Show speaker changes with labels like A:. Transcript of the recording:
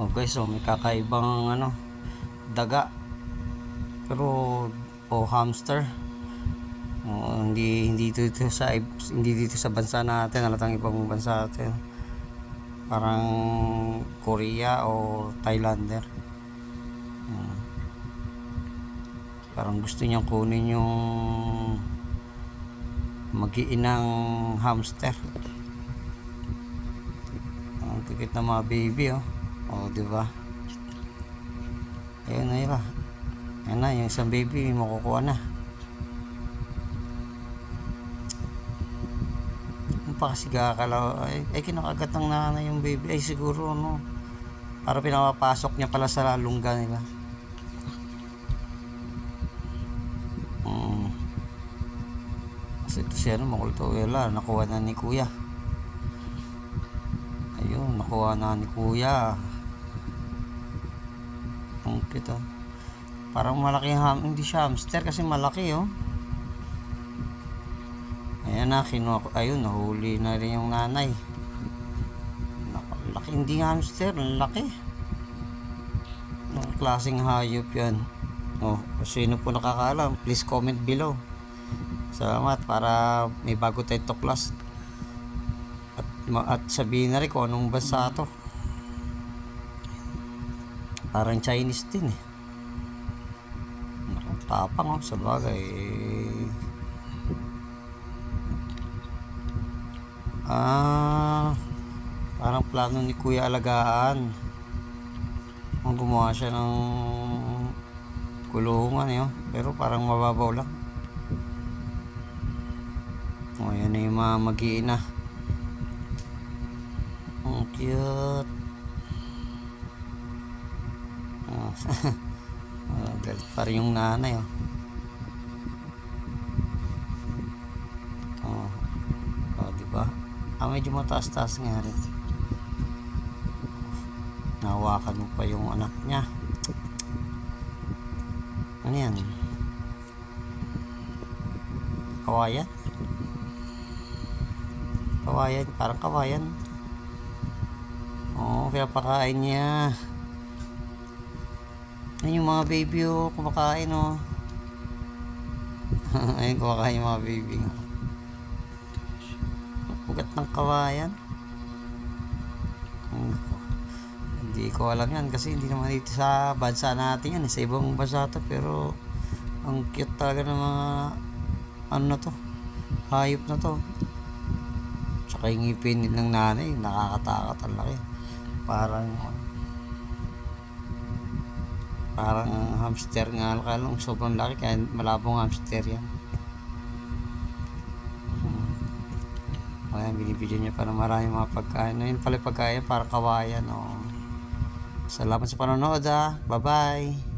A: Oh guys, oh, may kakaibang ano, daga. Pero o hamster. Oh, hindi hindi dito sa hindi dito sa bansa natin, halatang ibang bansa natin. Parang Korea o Thailander. Hmm. Parang gusto niyang kunin yung magiinang hamster. Ang kikit na mga baby oh. Oh, di ba? Ayun na yun. Ayun na, yung isang baby makukuha na. Yung pa kasi kakalaw, ay, ay kinakagat ng nanay yung baby. Ay siguro no. Para pinapapasok niya pala sa lungga nila. Mm. Kasi ito siya, ano, makulto. Wala, nakuha na ni kuya. Ayun, nakuha na ni kuya. Cute oh. Parang malaki ham, hindi siya hamster kasi malaki oh. Ayan na, kinuha ko. Ayun, nahuli na rin yung nanay. Nakalaki, hindi hamster, laki. Anong klaseng hayop yan? Oh, sino po nakakaalam, please comment below. Salamat para may bago tayong tuklas. At, at sabihin na rin kung anong bansa to. Parang Chinese din eh. Nakang tapang oh, sa bagay. Ah, parang plano ni Kuya alagaan. Kung gumawa siya ng kulungan eh, oh. pero parang mababaw lang. Oh, yan na yung mga mag-iina. Ang cute. Oh, oh, galit pa rin yung nanay oh. Oh, oh di ba? Ah, medyo mataas-taas nga rin. Nahawakan mo pa yung anak niya. Ano yan? Kawayan? Kawayan, parang kawayan. Oo, oh, pinapakain niya. Ayun yung mga baby oh, kumakain oh. Ayun, kumakain yung mga baby. Ugat ng kawayan. Hmm. Hindi ko alam yan kasi hindi naman dito sa bansa natin yan. eh. Sa ibang bansa to pero ang cute talaga ng mga ano na to. Hayop na to. Tsaka yung ngipin ng nanay, nakakatakot ang laki. Parang parang hamster nga lang sobrang laki kaya malabong hamster yan hmm. ayan binibidyo niya para marami mga pagkain ayun pala pagkain para kawayan oh. salamat sa panonood ah bye bye